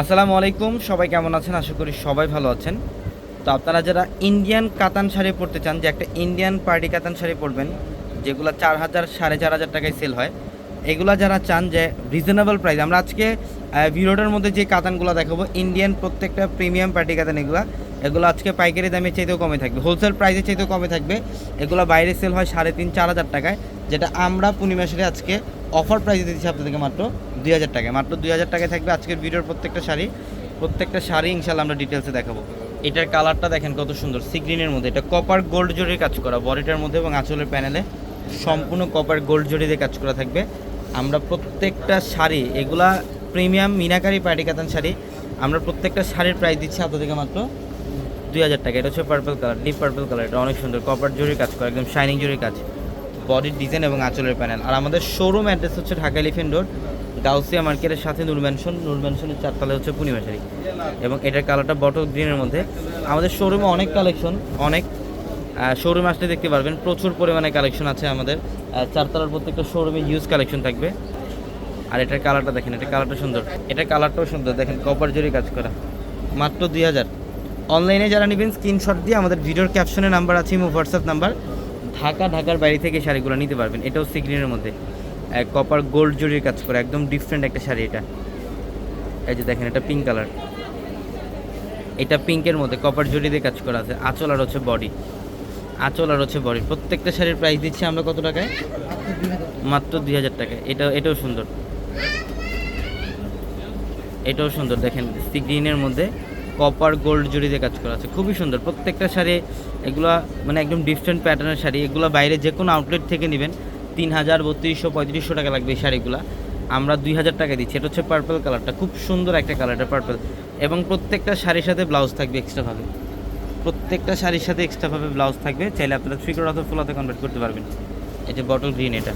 আসসালামু আলাইকুম, সবাই কেমন আছেন? আশা করি সবাই ভালো আছেন। তো আপনারা যারা ইন্ডিয়ান কাতান শাড়ি পরতে চান, যে একটা ইন্ডিয়ান পার্টি কাতান শাড়ি পরবেন, যেগুলো চার হাজার, সাড়ে চার হাজার টাকায় সেল হয়, এগুলা যারা চান যে রিজনেবল প্রাইস আমরা আজকে ভিডিওটার মধ্যে যে কাতানগুলো দেখাবো ইন্ডিয়ান প্রত্যেকটা প্রিমিয়াম পার্টি কাতান এগুলা, এগুলো আজকে পাইকারি দামে চাইতেও কমে থাকবে হোলসেল প্রাইসে চাইতেও কমে থাকবে, এগুলো বাইরে সেল হয় সাড়ে তিন, চার হাজার টাকায়, যেটা আমরা পূর্ণিমাসের আজকে অফার প্রাইসে দিচ্ছি আপনাদেরকে মাত্র দুই হাজার টাকায়। মাত্র দুই হাজার টাকায় থাকবে আজকের ভিডিওর প্রত্যেকটা শাড়ি। প্রত্যেকটা শাড়ি ইনশাল্লাহ আমরা ডিটেলসে দেখাবো। এটার কালারটা দেখেন কত সুন্দর সি গ্রিনের মধ্যে। এটা কপার গোল্ড জরির কাজ করা বডিটার মধ্যে এবং আঁচলের প্যানেলে সম্পূর্ণ কপার গোল্ড জরি দিয়ে কাজ করা থাকবে। আমরা প্রত্যেকটা শাড়ি, এগুলা প্রিমিয়াম মিনাকারি পার্টি কাতান শাড়ি, আমরা প্রত্যেকটা শাড়ির প্রাইস দিচ্ছি আপনাদেরকে মাত্র দুই হাজার টাকা এটা হচ্ছে purple colour deep purple colour এটা অনেক সুন্দর। কপার জরির কাজ করা, একদম শাইনিং জরির কাজ। বডির ডিজাইন এবং আঁচলের প্যানেল আর আমাদের শোরুম অ্যাড্রেস হচ্ছে ঢাকা এলিফেন্ট রোড গাউসিয়া মার্কেটের সাথে নূর ম্যানশন ম্যানশনের চারতলায় হচ্ছে পূর্ণিমা শাড়ি এবং এটার কালারটা বটল গ্রিনের মধ্যে। আমাদের শোরুমে অনেক কালেকশন অনেক শোরুমে আসলে দেখতে পারবেন, প্রচুর পরিমাণে কালেকশন আছে আমাদের। চারতলার প্রত্যেকটা শোরুমে ইউজ কালেকশন থাকবে। আর এটার কালারটা দেখেন, এটা কালারটা সুন্দর। এটার কালারটাও সুন্দর, দেখেন কপার জরি কাজ করা। মাত্র দুই হাজার। অনলাইনে যারা নেবেন স্ক্রিনশট দিয়ে আমাদের ভিডিওর ক্যাপশনে নাম্বার আছে হোয়াটসঅ্যাপ নাম্বার ঢাকা, ঢাকার বাইরে থেকে শাড়িগুলো নিতে পারবেন। এটাও সিগ্রিনের মধ্যে। কপার গোল্ড জরির কাজ করা, একদম ডিফারেন্ট একটা শাড়ি এটা। এই যে দেখেন, এটা পিঙ্ক কালার এটা পিঙ্কের মধ্যে কপার জরি দিয়ে কাজ করা আছে। আঁচল আর হচ্ছে বডি আঁচল আর হচ্ছে বডি প্রত্যেকটা শাড়ির প্রাইস দিচ্ছি আমরা কত টাকায়? মাত্র দুই হাজার টাকা এটা, এটাও সুন্দর। এটাও সুন্দর। দেখেন সি গ্রিনের মধ্যে কপার গোল্ড জড়িতে কাজ করা আছে। খুবই সুন্দর। প্রত্যেকটা শাড়ি এগুলা মানে একদম ডিফারেন্ট প্যাটার্নের শাড়ি। এগুলো বাইরে যে কোনো আউটলেট থেকে নেবেন। তিন হাজার, বত্রিশশো, পঁয়ত্রিশশো টাকা লাগবে এই শাড়িগুলো। আমরা দুই হাজার টাকা দিচ্ছি। এটা হচ্ছে পার্পল কালারটা খুব সুন্দর একটা কালারটা পার্পল এবং প্রত্যেকটা শাড়ির সাথে ব্লাউজ থাকবে এক্সট্রাভাবে প্রত্যেকটা শাড়ির সাথে এক্সট্রাভাবে ব্লাউজ থাকবে। চাইলে আপনারা থ্রি কোড অথবা ফুলাতে কনভার্ট করতে পারবেন। যে বটল গ্রিন এটা।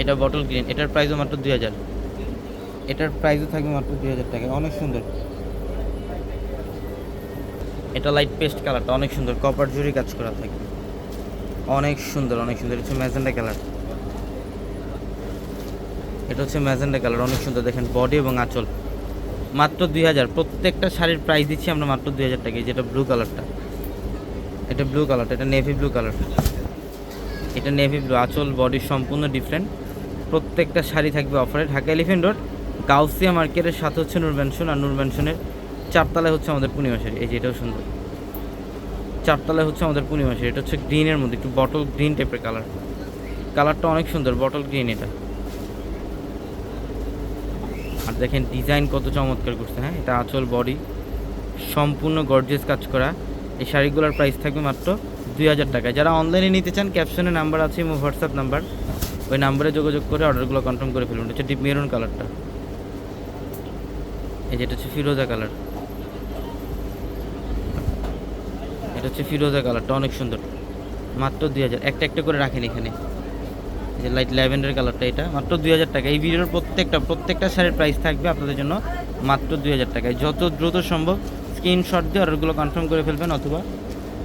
এটা বটল গ্রিন এটার প্রাইসও মাত্র দুই হাজার। এটার প্রাইসও থাকবে মাত্র দুই হাজার টাকা অনেক সুন্দর। এটা লাইট পেস্ট কালারটা অনেক সুন্দর কপার জুরি কাজ করা থাকবে অনেক সুন্দর অনেক সুন্দর। হচ্ছে ম্যাজেন্ডা কালার এটা হচ্ছে ম্যাজেন্ডা কালার অনেক সুন্দর। দেখেন বডি এবং আঁচল। মাত্র দুই হাজার। প্রত্যেকটা শাড়ির প্রাইস দিচ্ছি আমরা মাত্র দুই হাজার টাকা যেটা ব্লু কালারটা এটা ব্লু কালারটা এটা নেভি ব্লু কালার এটা নেভি ব্লু আঁচল বডি সম্পূর্ণ ডিফারেন্ট প্রত্যেকটা শাড়ি থাকবে অফারে ঢাকা এলিফেন্ট রোড গাউসিয়া মার্কেটের সাথে হচ্ছে নূর ম্যানশন আর নূর ম্যানশনের চারতলায় হচ্ছে আমাদের পূর্ণিমা এই যে এটাও সুন্দর। চারতলায় হচ্ছে আমাদের পূর্ণিমা শাড়ি, এটা হচ্ছে গ্রিনের মধ্যে, একটু বটল গ্রিন টাইপের কালার কালারটা অনেক সুন্দর বটল গ্রিন এটা। আর দেখেন ডিজাইন কত চমৎকার করছে হ্যাঁ? এটা আঁচল বডি সম্পূর্ণ গর্জিয়াস কাজ করা। এই শাড়িগুলোর প্রাইস থাকবে মাত্র দুই হাজার টাকা। যারা অনলাইনে নিতে চান ক্যাপশনে নাম্বার আছে এবং হোয়াটসঅ্যাপ নাম্বার ওই নাম্বারে যোগাযোগ করে অর্ডারগুলো কনফার্ম করে ফেলুন। হচ্ছে ডিপ মেরুন কালারটা এই যেটা হচ্ছে ফিরোজা কালার এটা হচ্ছে ফিরোজা কালারটা, অনেক সুন্দর। মাত্র দুই হাজার। একটা একটা করে রাখেন এখানে। যে লাইট ল্যাভেন্ডার কালারটা এটা, মাত্র দুই হাজার টাকা। এই ভিডিওর প্রত্যেকটা প্রত্যেকটা শাড়ির প্রাইস থাকবে আপনাদের জন্য মাত্র দুই হাজার টাকায়। যত দ্রুত সম্ভব স্ক্রিনশট দিয়ে অর্ডারগুলো কনফার্ম করে ফেলবেন অথবা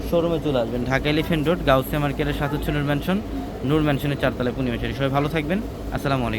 শোরুমে চলে আসবেন। ঢাকা এলিফেন্ট রোড গাউসিয়া মার্কেটের সাথে হচ্ছে নূর ম্যানশন নূর ম্যানশনের চারতলায় পূর্ণিমা শাড়ি। সবাই ভালো থাকবেন। আসসালামু আলাইকুম।